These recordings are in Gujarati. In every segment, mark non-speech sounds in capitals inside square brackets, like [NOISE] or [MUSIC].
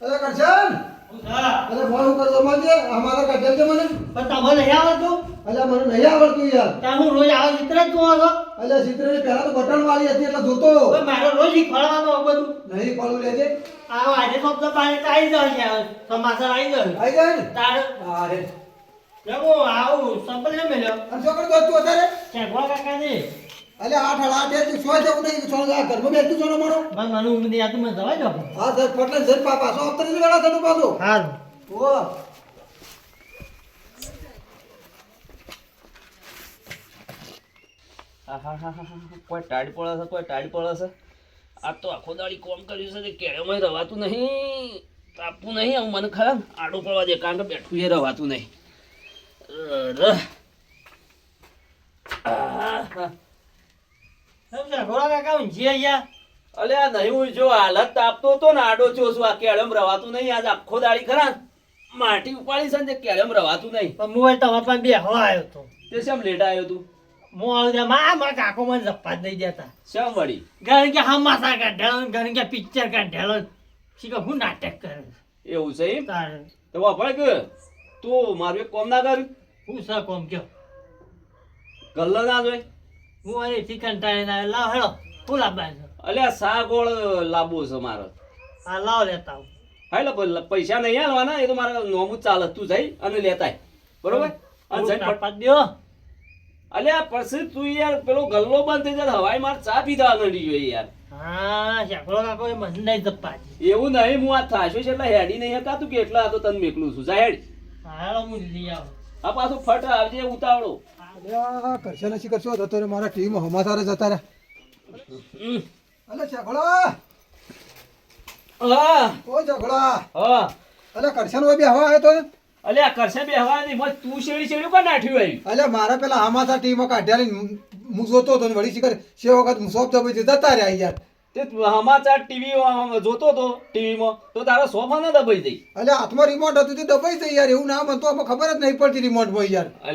અરે કરશન અરે ફોન હું કરતો માનજે અમારા કાઢેલ છે મને. પણ તમે નહીં આવડતું? અલ્યા મને નહીં આવડતું યાર. ત્યાં હું રોજ આવો ચિત્ર જ જોવા છો અલ્યા ચિત્રની પહેલા તો બટન વાળી હતી એટલે જોતો. મારો રોજ શીખવાડવાનું આ બધું. નહીં પડવું લેજે આવો આજે શબ્દ પાસે તો આવી જાય છે સમાચાર આવી જાય આવી જાય ને? તારે અરે આવું સંપલ ને મેલ્યો. અને છોકરો તો તું અત્યારે ચેકવા કાકા ને અલ્યા આઠ આઠ આઠ તું સો જવું નહીં સો આ ઘરમાં બેઠું છો ને મારો. ભાઈ મારું ઊંઘ નહીં આવતી મને જવા દો હા સર પટલે સર પાપા પાછો અવતરી જ વેળા થતું પાછું. હારું ઓ કોઈ ટાઢ પડે છે કોઈ ટાઢ પડે છે. આ તો આખો દાડી કોમ કર્યું છે તે કેળેમાં રવાતું નહીં. તાપવું નહીં આવું મને ખરા. આડું પડવા દે કારણ કે બેઠું એ રવાતું નહીં. રહ. કાકા ઊંઘી નહીં હું જો હાલત તાપતો તો ને આડો છો છું આ કેળમ રવાતું નહીં આજ આખો દાડી ખરા. માટી ઉપાડી છે ને કેળમ રવાતું નહીં. પણ હું તમારા પાસે બે હવા આવ્યો તો. તે શેમ લેટ આવ્યો તું? હું ત્યાં મા મારા કાકો મને જપ્પા જ નહીં દેતા. શેમ વળી? ઘણી કે હમાસા કાઢેલો ઘણી કે પિક્ચર કાઢેલો શીખો હું નાટક કરે એવું છે એમ? તો વાપરે કે. તું મારું એક કોમ ના કર્યું. હું સર કોમ કયો? ગલ્લો ના જોઈ હું અરે ચિકન ટાળીને આવ્યો. લાવ હેડો. હું લાવવા છે. અલ્યા સા લાવવો છે મારે. હા લાવ લેતા આવું. હા પૈસા નહીં આલવાના? એ તો મારે નોમું ચાલે તું જઈ અને લેતા બરોબર? અને અલ્યા પછી તું યાર પેલો ગલ્લો બંધ થઈ જાય હવાઈ માર ચા પીધા નડી જોઈએ યાર. હા શાકડો કાકો એ મને નહીં જપ્પા એવું નહીં હું આ થાશો છે એટલે હેડી નહીં હતા તું કેટલા હતો તને મેકલું છું. જા હેડ. હા હું લઈ આવું. આ પાછું ફટ આવજે ઉતાવળો. અલ્યા કરશન નથી કરશો તો મારા ટીમ હમાસારે જતા રહ્યા. અલે ઝઘડો! ઓ ઝઘડો! હા. અલે કરશન હોય બે હવા આવ્યો તો? આ કરશે બે હવા નહીં મત તું શેડી શેડ્યું કા નાઠ્યું આવ્યું અલે મારા પેલા હમાસા ટીમ કાઢ્યા હું જોતો હતો વળી શીખર છે વખત હું સોપ જતા રહ્યા યાર. તે સમાચાર ટીવી જોતો તો ટીવીમાં તો તારો સોફા ના દબાઈ જઈ એટલે હાથમાં રિમોટ હતું તે દબાઈ થઈ યાર એવું ના હતું આમાં ખબર જ નહીં પડતી રિમોટ ભાઈ યાર. આ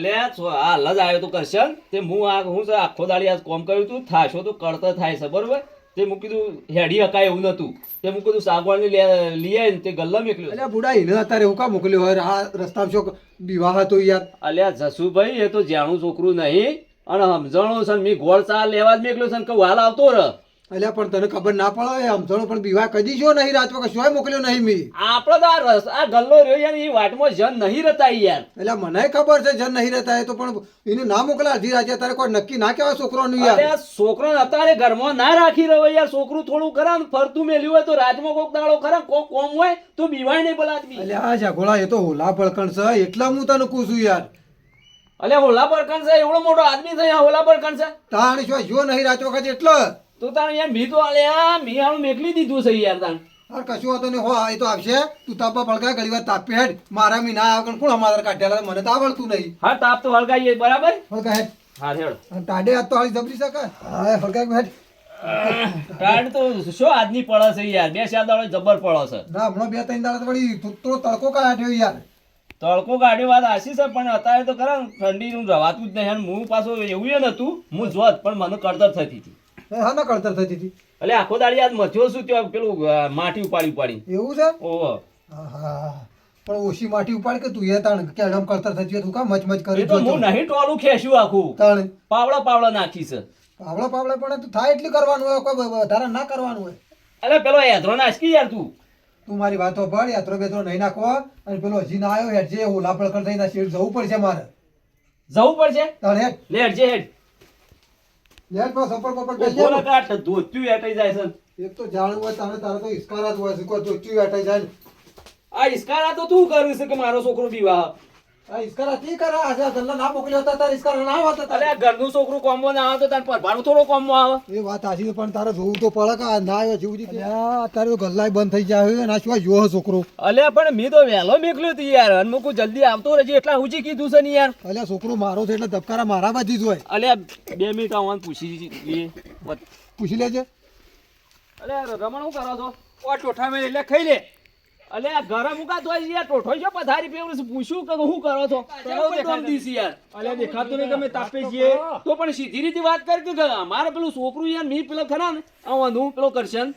હાલ જ આવ્યો તો કરશન તે હું આ હું છે આખો દાડી આજ કોમ કર્યું તું થાશો તો કરતો થાય છે બરોબર? તે મૂકી દઉં હેડી હકાય એવું નતું. તે મૂકી દઉં સાગવાણી લઈ આવીને તે ગલ્લા મેકલ્યો અલ્યા બુડા એને અત્યારે એવું કા મોકલ્યો? હોય આ રસ્તામાં શું વિવાહ હતો યાર? અલ્યા જસુભાઈ એ તો જાણું છોકરું નહીં અને સમજણો છે મી ગોળ ચા લેવા જ મેકલ્યો છે કે વાલ આવતો રહ. અલ્યા પણ તને ખબર ના પડે સમજણો પણ વિવાહ કદી જો નહીં રાત વખત શોય મોકલ્યો નહીં મી? આપણો તો આ રસ આ ગલ્લો રહ્યો યાર એ વાટમાં જન નહીં રહેતા યાર. એટલે મને ખબર છે જન નહીં રહેતા એ તો પણ એને ના મોકલા અધી રાતે તારે કોઈ નક્કી ના કહેવાય છોકરાનું યાર. છોકરો અત્યારે ઘરમાં ના રાખી રહ્યો યાર છોકરું થોડું ખરા ને ફરતું મેલ્યું હોય તો રાજમાં કોક દાડો ખરા કોક કોમ હોય તો બીવાય નહીં બોલાતી એટલે અલ્યા આ ઝઘોળા એ તો હોલા ભળકણ છે એટલા હું તને કહું છું યાર. અલ્યા હોલા પડકણ છે એવડો મોટો આદમી છે હોલા પડકણ છે. તાણ જો નહીં રાત વખત એટલે. તો તાણ યાર મી તો આલ્યા મી આનું મેકલી દીધું છે યાર તાણ. અરે કશું હતો ને હો એ તો આવશે. તું તાપા પળકાય ઘણી વાર તાપી હેડ. મારા મી ના આવે કોણ અમારા કાઢ્યા મને તો આવડતું નહીં. હા તાપ તો હળગાઈએ બરાબર? હળકા હેડ. હા હેડ. તાડે હાથ તો હાલી જબરી શકે હા હળકા હેડ. ટાઢ તો શું આજની પડે છે યાર? બે ચાર દાડો જબર પડે છે. ના હમણાં બે ત્રણ દાડા વળી થોડો તડકો કાઢ્યો યાર. તડકો કાઢ્યો વાત આશી છે પણ અત્યારે તો ખરા ઠંડીનું રવાતું જ નહીં. અને હું પાછું એવું એ નતું હું જોત પણ મને કળતર થતી હતી. હા ના કળતર થતી હતી. એટલે આખો દાડી આજ મથ્યો શું ત્યાં પેલું માટી ઉપાડી ઉપાડી. એવું છે? ઓહો. હા હા પણ ઓછી માટી ઉપાડ કે તું એ તાણ કેડમ કળતર થતી તું કા મચ મચ કરી તો હું નહીં ટોલું ખેંચ્યું આખું. તાણ. પાવડા પાવડા નાખી છે. પાવડા પાવડા પણ તું થાય એટલી કરવાનું હોય કોઈ વધારે ના કરવાનું હોય. અરે પેલો હેધરો નાસકી યાર તું? તું મારી વાતો ભળ યાત્રો બેત્રો નહીં નાખો અને પેલો હજી ના આવ્યો હેડ જે ઓલા કરતા થઈને શેઠ જવું પડશે મારે. જવું પડશે? તાણ હેડ. લે હેડ જે હેડ. પર બોલા જા. ધોત્યું એટાઈ જાય છે. એક તો જાણવું હોય તારે તારે તો હિસકારા જ હોય છે. કોઈ ચોચ્યું વેટાઈ જાય આ ઈસ્કારા તો તું કર્યું છે કે મારો છોકરો બીવાહ તી કરે? આજે ના મોકલ્યો હતા તારે ના આવતા તારે ઘરનું છોકરું કોમો ના આવે તો તાર પરભારું થોડો કોમો આવે. એ વાત સાચી પણ તારે જોવું તો પડે કે આ ના આવ્યો જીવજી અત્યારે તો ગલ્લાય બંધ થઈ જાય ના આ જો જોવો છોકરો. અલ્યા પણ મેં તો વહેલો મેકલ્યો તી યાર. અને મૂકું જલ્દી આવતો રહેજે એટલા ઊંચી કીધું છે ને યાર. અલ્યા છોકરો મારો છે એટલે ધબકારા મારા બાજી જ હોય. અલ્યા બે મિનિટ આવવાનું પૂછી લઈએ પૂછી લેજે. અલ્યા રમણ શું કરો છો? ઓ ટોઠા મેં એટલે ખાઈ લે. અલ્યા ગરમ મુકા તો યાર ટોઠો છે પથારી છે. પૂછ્યું કે હું કરો છો? યાર. અલે દેખાતું નહીં તમે તાપે છીએ. તો પણ સીધી રીતે વાત કર કે અમારે પેલું છોકરું યાર મી પેલો ખરા ને? આવવાનું પેલો કરશન.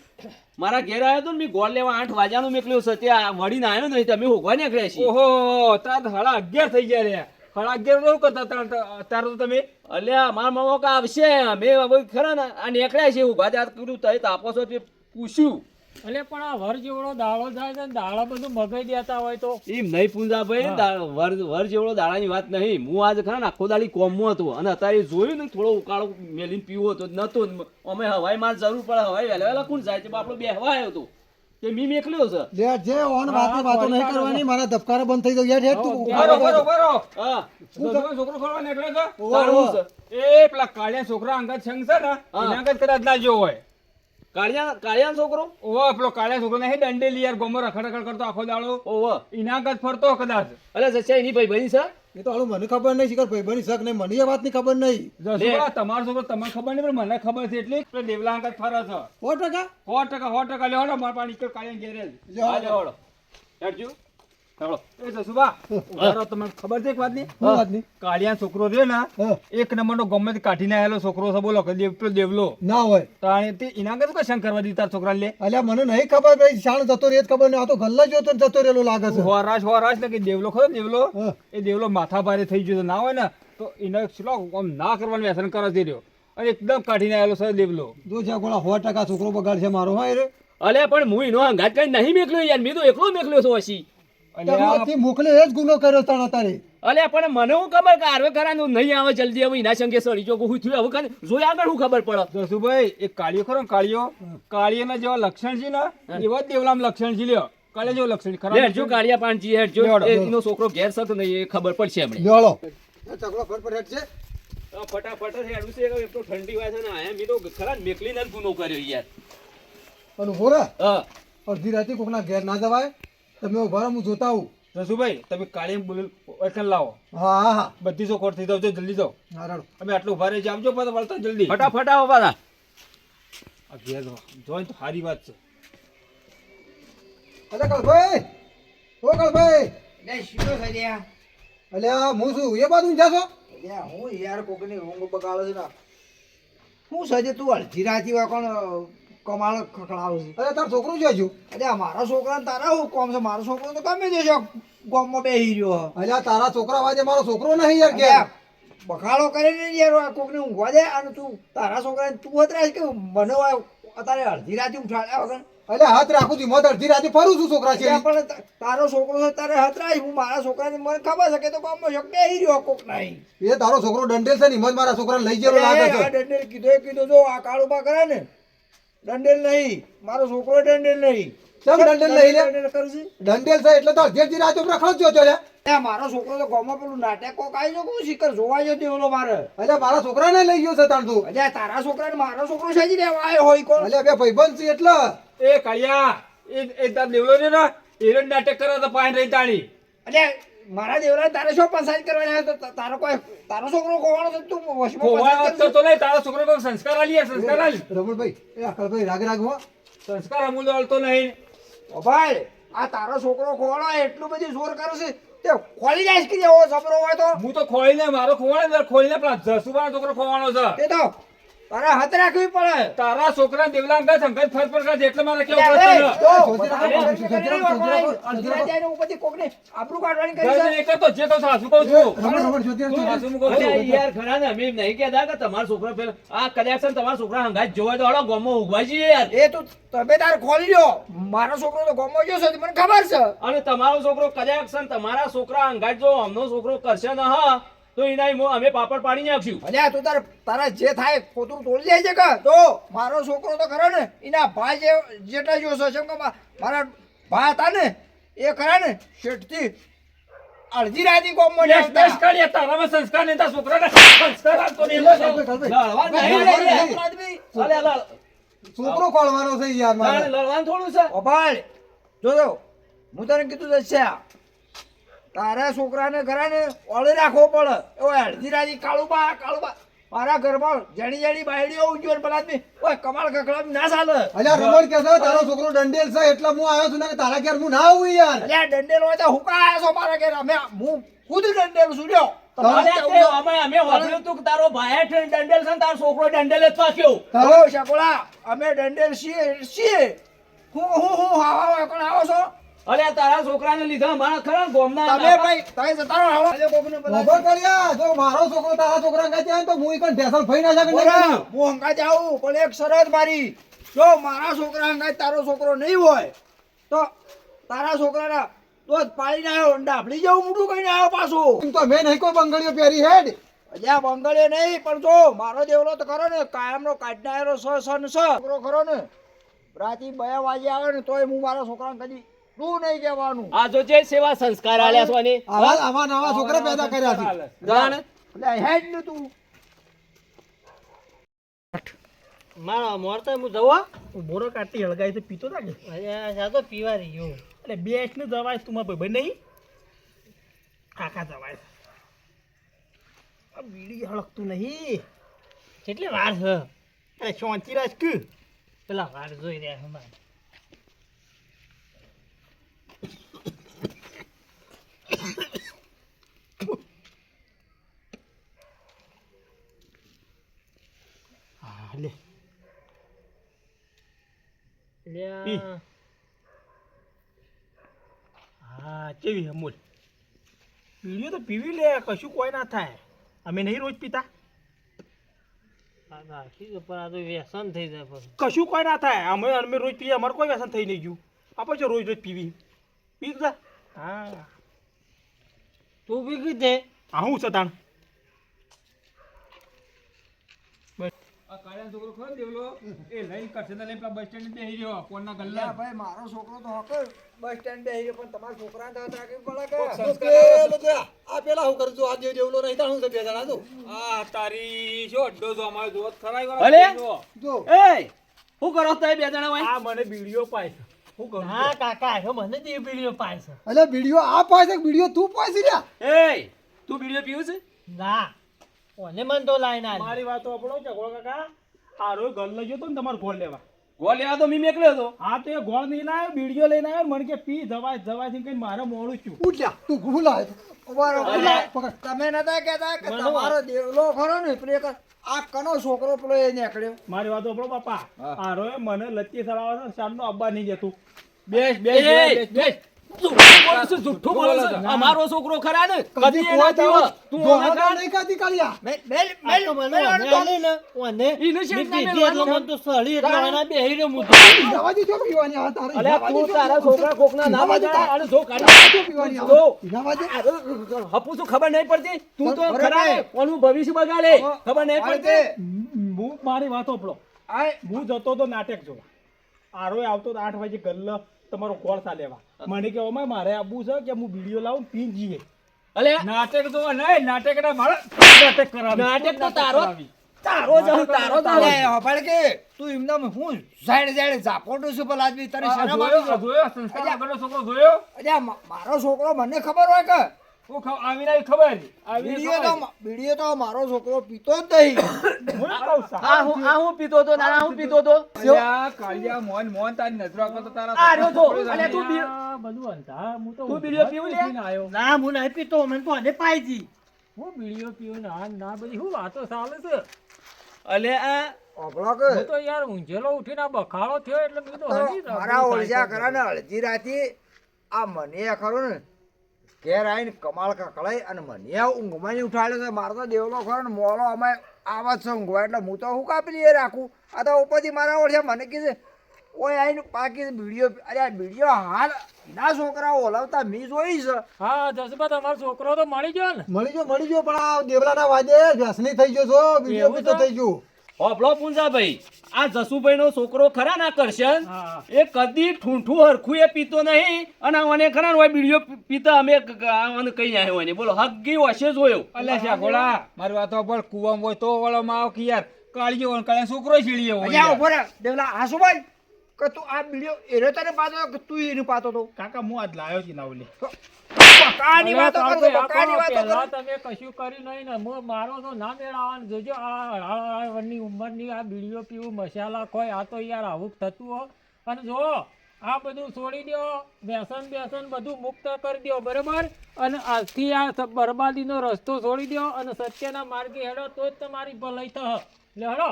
મારા ઘેર આવ્યો તો ને મેં ગોળ લેવા આઠ વાજાનું મેકલ્યો છે. ત્યાં વળીને આવ્યો નહીં તમે હોગવા નીકળ્યા છીએ. ઓહો તાર હળા અગિયાર થઈ ગયા રે હળા અગિયાર તો કરતા તાર- તો તમે? અલ્યા મારા મામા કા આવશે. મેં ખરા ને આ નીકળ્યા છે ઊભા ત્યાં કીધું તઈ તાપો છો તે પૂછ્યું. એટલે પણ આ વર જેવડો દાડો થાય છે ને બધું મગાઈ દેતા હોય તો. એમ નહીં પૂંજા ભાઈ વર વર જેવડો દાડાની વાત નહીં. હું આજ ખરા આખો દાડી કોમમાં હતો અને અત્યારે જોયું ને થોડો ઉકાળો મેલીને પીવો હતો નતો અમે હવાઈ માર જરૂર પડે હવાઈ વહેલા વહેલા કોણ જાય છે? આપણો બેહવા આવ્યો હતો કે મી મેકલ્યો છે? જે જે ઓન વાતો વાતો નહીં કરવાની મારા ધબકારા બંધ થઈ ગયો યાર તું બરો બરો બરો હા. છોકરો છોકરો ખોલવા નીકળ્યો છે? એ પેલા કાળિયા છોકરા અંગત સંગ છે ને એના અંગત કદાચ ના જો હોય. કાળિયા છોકરો? ઓહો પેલો કાળિયા છોકરો નહીં દંડેલી યાર ગોમો રખડ રખડ કરતો આખો દાડો. ઓહો. એના અંગત ફરતો કદાચ. અલે જશે એની ભાઈ બની છે? એ તો હાલું મને ખબર નહીં શીખર ભાઈ બની શક નહીં મને એ વાતની ખબર નહીં. જસુભા, તમારો છોકરો તમને ખબર નહીં પણ મને ખબર છે એટલે પેલો દેવલા અંગત ફરે છે. સો ટકા? સો ટકા સો ટકા લેવાનો મારા પાણી કાળિયા ઘેરે લેવાડો. હેડજો. ખબર છે એક વાતની? કાળિયા છોકરો છે ને. એક નંબરનો ગમે તે કાઢીને આવેલો છોકરો છે બોલો કે દેવ પેલો દેવલો. ના હોય. તાણે તે એના આગળ કઈ શંખ કરવા દીધા છોકરા લે? અલ્યા મને નહીં ખબર ભાઈ શાણ જતો રહે ખબર નહીં આ તો ગલ્લા જોતો જતો રહેલો લાગે છે. હોરાશ હોરાશ ને કે દેવલો ખરો દેવલો? એ દેવલો માથા ભારે થઈ ગયો તો ના હોય ને તો એને ચલો આમ ના કરવાનું વ્યસન કરે દે રહ્યો. અને એકદમ કાઢીને આવેલો સર દેવલો. જો છે ગોળા સો ટકા છોકરો બગાડ છે મારો હા રે અલે પણ હું એનો હંગાત કઈ નહીં મેકલ્યો યાર મેં તો એકલો મેકલ્યો છું હસી એ જ ગુનો કર્યો તાણ તારે. અલે પણ મને હું ખબર કે કરાનું નહીં આવે જલ્દી હવે એના સંગે સડી જો હું થયું હવે જોઈ આગળ હું ખબર પડે. જસુભાઈ એક કાળિયો ખરો કાળિયો કાળિયાના જેવા લક્ષણ છે ને એવા જ દેવલામાં લક્ષણ છે લ્યો. કાળિયા જેવું લક્ષણ. ખરા હેડજો કાળિયા પાનજી હેડજો. એનો છોકરો ઘેર સત નહીં એ ખબર પડશે હમણે લ્યો ચકડો ફટફટ હેડ ફટાફટ હેડું છે એક તો ઠંડી વાય છે ને આયા મેં તો ખરા મેકલી ને ગુનો કર્યો યાર. અને ઊભો હા. અડધી રાતે કોકના ઘેર ના જવાય? તમે ઊભા રહો હું જોતા આવું. રસુભાઈ તમે કાળી બોલ એકન લાવો. હા હા હા. બધી ચોખવટ થઈ જાવ છો જલ્દી જાઓ. હા રાડો. અમે આટલું ઊભા રહી આવજો પાછા વળતા જલ્દી. ફટાફટ આવો પાછા. આ ઘેર જોઈ તો સારી વાત છે. અલે કળભાઈ ઓ કળભાઈ લે શીરો થઈ ગયા. અલ્યા હું શું એ બાજુ જાશો? લે હું યાર કોકની ઊંઘ બગાડો છે ને. હું સજે તું અડધી રાતી હોય કોણ કમાળ ખકડાવું છે. અરે તાર છોકરો જોજો અરે મારા છોકરા તારા હું કોમ છે? મારો છોકરો તો ગમે દેશો ગામમાં બેહી રહ્યો અલ્યા તારા છોકરા વાજે મારો છોકરો નહીં યાર કે બખાડો કરે કરીને યાર કોકને ઊંઘવા દે અને તું તારા છોકરાને તું અત્યારે કે મને અત્યારે અડધી રાતે ઉઠાડ્યા વગર? એટલે હાથ રાખું છું મત અડધી રાતે ફરું છું છોકરા છે પણ તારો છોકરો છે તારે હતરાય. હું મારા છોકરાને મને ખબર છે કે તો કોમ શક બેહી રહ્યો કોક નહીં. એ તારો છોકરો દંડેલ છે ને મત મારા છોકરાને લઈ ગયેલો લાગે છે. દંડેલ કીધો એ કીધો જો આ કાળુબા કરે ને દંડેલ નહીં. મારો છોકરો દંડેલ નહીં. કેમ દંડેલ નહીં લે? દંડેલ કરું છું. એટલે તો અડધી રાત રાતે રખડો જ છો લે. એ મારો છોકરો તો ગામમાં પેલું નાટક કોક આવી જો શિખર જોવા જો દેવલો મારે. અલ્યા મારા છોકરાને લઈ ગયો છે તાર તું અલ્યા તારા છોકરાને મારો છોકરો સાજી લેવા આવ્યો હોય કોણ? અલ્યા બે ભાઈબંધ છે એટલે. એ કાળિયા એ એ તાર દેવલો છે ને જ નાટક કરે તો પાણી રહી તાણી. અલ્યા મારા દેવરા તારે શું પંચાયત કરવાની આવ્યો તો તારો કોઈ તારો છોકરો ખોવાનો છે તું વશમાં તો તો નહીં તારો છોકરો કોઈ સંસ્કાર આલી સંસ્કાર આલી. રમણભાઈ એ અકલભાઈ રાગ રાગ હો. સંસ્કાર અમૂલ આલતો નહીં. ઓ ભાઈ આ તારો છોકરો ખોવાનો એટલું બધું જોર કરે છે. તે ખોલી જાય કે એવો જબરો હોય તો. હું તો ખોલીને મારો ખોવાણે ખોલીને પેલા જસુબાનો છોકરો ખોવાનો છે? તે તો તારે હાથ રાખવી પડે તારા છોકરા દેવલાંગ અંગત ફર પર એટલે મારે કેવું અરે, અરે, ઉપરથી કોકને આબરૂ કાઢવાની કરી છે. એક તો જે તો સાસુ કહું છું. સાસુ કહું યાર ખરા ને અમે એમ નહીં કહેતા કે તમારો છોકરો પેલો આ કલેક્શન તમારા છોકરા હંગાત જોવા તો હળો ગામમાં ઊભા છે યાર એ તો તમે તાર ખોલી લો મારો છોકરો તો ગોમો ગયો છે મને ખબર છે અને તમારો છોકરો કલેક્શન તમારા છોકરા હંગાત જો અમનો છોકરો કરશે ને હા તો એના અમે પાપડ પાડી નાખશું. અલ્યા તું તાર તારા જે થાય પોતું તોડી જાય છે કે. તો મારો છોકરો તો ખરો ને એના ભાઈ જે જેટલા જોશો છે કે મારા ભાઈ હતા ને એ ખરા ને શેઠથી અડધી રાતી તારામાં સંસ્કાર છોકરાને સંસ્કાર આપતો છોકરો છે યાર મારે. લડવાનું થોડું છે. ઓભાળ જોજો હું તને કીધું છે તારા છોકરાને ઘરે ને ઓળે રાખવો પડે. એવો અડધી રાજી કાળુબા કાળુબા. મારા ઘરમાં જણી જણી બાયડીઓ ઉજ્યો ને પેલા ઓય કમાલ કકડામ ના ચાલે. અલ્યા રમણ કે તારો છોકરો દંડેલ છે એટલે હું આવ્યો છું ને તારા ઘેર હું ના આવું યાર. અલ્યા દંડેલ હોય તો હુકા આવ્યો છો મારા ઘેર? અમે હું ખુદ દંડેલ છું લ્યો. અમે અમે વાપર્યું તું તારો ભાઈ દંડેલ છે ને તારો છોકરો દંડેલ જ પાક્યો. હો અમે દંડેલ છીએ છીએ. હું હું હું આવો છો? અરે તારા છોકરાને લીધા મારા ખરા ને ગોમના તમે ભાઈ તમે જતા રહો હાલો. બોલાવો. કર્યા જો મારો છોકરો તારા છોકરા કાંઈ જાય તો હું ઈ કણ ઢેસણ ફઈ ના શકે હું હંગા જાઉં પણ એક શરત મારી. જો મારા છોકરા હંગા તારો છોકરો નહીં હોય તો તારા છોકરાના દોધ પાડીને આવ્યો ડાબલી જેવું મોટું કહીને આવ્યો પાછું. તો મેં નહીં કોઈ બંગડીઓ પહેરી હેડ. અલ્યા બંગળે નહીં પણ જો મારો દેવલો તો ખરો ને કાયમનો કાઢને આવેલો સ સ ને સ. છોકરો ખરો ને રાતી બે વાગે આવે ને તોય હું મારા છોકરાને કદી તું નહીં કહેવાનું. આ જો જે સેવા સંસ્કાર આલ્યા છો ને આવા આવા નવા છોકરા પેદા કર્યા છે. જાણ એટલે હેડ ને તું. મારા મોરતા હું જવા બોરો કાટી હળગાઈ તો પીતો તા કે અરે તો પીવા રહ્યો એટલે બેસ ને જવાય તું મારા ભાઈ નહીં કાકા જવાય આ બીડી હળકતું નહીં. કેટલી વાર છે અરે શાંતિ રાખ કે પેલા વાર જોઈ રહ્યા છે લ્યા. હા કેવી અમૂલ? બીડીઓ તો પીવી લે કશું કોઈ ના થાય. અમે નહીં રોજ પીતા? રાખી દો, પણ આ તો વ્યસન થઈ જાય પછી. કશું કોઈ ના થાય. અમે અમે રોજ પીએ અમારે કોઈ વ્યસન થઈ નહીં ગયું. આપણે જો રોજ રોજ પીવી? પી હા. તું પી કીધે આ હું છે તાણ આ કાળિયાનો છોકરો ખરો દેવલો? એ લઈને કરશે લઈને પેલા બસ સ્ટેન્ડ બેસી રહ્યો ફોનના ગલ્લા. ભાઈ મારો છોકરો તો હકર બસ સ્ટેન્ડ બે પણ તમારા છોકરાને તો રાખવી પડે કે. આ પેલા હું કરું આ જે જેવલો નહીં તાણ છે બે જણા તો આ તારી શું અડ્ડો છો અમારે જોત ખરાય અલે! જો. એ શું કરો તમે બે જણા ભાઈ આ મને બીડીઓ પાય છે. હું કરું હા કાકા જો મને પાય છે. એટલે વીડિયો આ પાય છે વીડિયો તું પાય છે લ્યા? એ તું બીડીઓ પીવું છે? ના. ઓને મન તો લાઈન આલી મારી વાતો આપણો ચગડો કાકા આરો ગલ લઈ ગયો તો ને તમારે ગોળ લેવા. ગોળ લેવા તો મી મેકલ્યો હતો. હા તો એ ગોળ નહીં લાવ્યો બીડીઓ લઈને આવ્યો મને કે પી દવાઈ દવાઈ થી કઈ મારે મોડું છું ઉઠ્યા તું ભૂલા ઊભા તમે નતા કહેતા કે તમારો દેવલો ખરો ને એક આ કનો છોકરો પેલો એ નીકળ્યો. મારી વાતો આપણો બાપા આરો મને લચ્ચી સડાવે છે શામનો અબ્બા નહીં જતું. બેસ બેસ બેસ. બેસ. જુઠ્ઠું બોલે છે, જુઠ્ઠું બોલે છે. અમારો છોકરો ખરા ને? કદી એ ના તું ઓને નહીં કાઢી કાઢ્યા મેલ મેલ મેલ તો ને ઓને એટલે સળી એટલે બેહી પીવાની આ તારે તારા છોકરા કોકના. જો કાઢી. પીવાની જો. આ. હપુ શું ખબર નહીં પડતી? તું તો ખરા ભવિષ્ય બગાડે. ખબર નહીં પડતી? હું મારી વાતો આપણો આય. હું જતો તો નાટક જોવા. આરો આવતો તો આઠ વાગે ગલ્લ તમારો ગોળ સા લેવા. મને કે ઓમાં મારે આવવું છે કે હું વીડિયો લાવું પીને જઈએ અલે નાટક તો નહીં નાટક ના મારે નાટક કરાવી. નાટક તો તારો તારો જ તારો જ અલે હું. કે તું એમને હું ઝાડ ઝાડ ઝાપોટું છું પેલા આદમી તને શરમ આવી જોયો સંસ્કાર વગરનો છોકરો જોયો? અલ્યા મારો છોકરો મને ખબર હોય કે હું આવીને ખબર ખબર તો હતી. તો મારો છોકરો પીતો જ નહીં [COUGHS] હું કહું. હું આ હું પીતો તો હું પીતો તો અલ્યા, કાળિયા તારી નજરો આપો તો તારા આ રહ્યો તો અલ્યા, તું બધું અંધાર હું તો તું પીવું લે? ના હું નહીં પીતો મને તો ઓને પાઈ હું બીડીઓ પીવું ના ના બધી શું વાતો ચાલે છે અલે આ તો યાર ઊંઝેલો ઉઠીને બખાડો થયો એટલે મેં તો હજી મારા ઓળજા. ખરા ને અડધી રાતે આ મને ખરો ને ઘેર આવીને કમાલ કકળાઈ અને મને ઊંઘમાં ઉઠાડ્યો છે. મારો તો દેવલો ખરો ને મોલો અમે આવા જ છે ઊંઘવા એટલે હું તો હું કાપી લઈએ રાખું? આ તો ઉપરથી મારા ઓળખે. મને કીધે ઓય આવીને પાકી વીડિયો. અરે આ વીડિયો હાલ ના છોકરાઓ ઓલાવતા મી જોઈ છે. હા જસબા તમારો છોકરો તો મળી ગયો ને? મળી ગયો મળી ગયો પણ આ દેવલાના વાજે વ્યસની થઈ ગયો છો. વીડિયો બી તો? થઈ ગયો. હોભળો પૂંજાભાઈ. આ જસુભાઈ નો છોકરો ખરા ના કરશન એ કદી ઠૂંઠું હરખું એ પીતો નહીં અને મને ખરા ને ઓય બીડીઓ પીતા અમે ક- કઈ ના હોય બોલો હગી વશે જોયો. અલ્યા શાકોળા મારી વાતો પર કુવામાં હોય તો વાળો આવ કે યાર. કાળિયો હોય કાળે છોકરો છીડીએ હોય દેવલા આ શું ભાઈ કે તું આ વીડિયો એને તને પાતો કે તું એને પાતો તો. કાકા હું આજ લાયો છું નાવલી કાની વાતો કરો કાકા, વાતો કરો. તમે કશું કરી નહીં ને. હું મારો તો ના મેળ જોજો આ વર્ષની ઉંમરની આ બીડીઓ પીવું મસાલા ખોય આ તો યાર આવું થતું હો. અને જો આ બધું છોડી દો વ્યસન વ્યસન બધું મુક્ત કરી દો બરોબર? અને આજથી આ બરબાદીનો રસ્તો છોડી દો અને સત્યના માર્ગે હેડો તો જ તમારી ભલાઈ થશે. લે હેડો.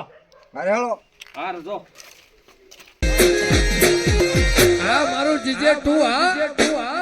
અરે હેડો. હા રજો હા મારું જીજે ટુ હા.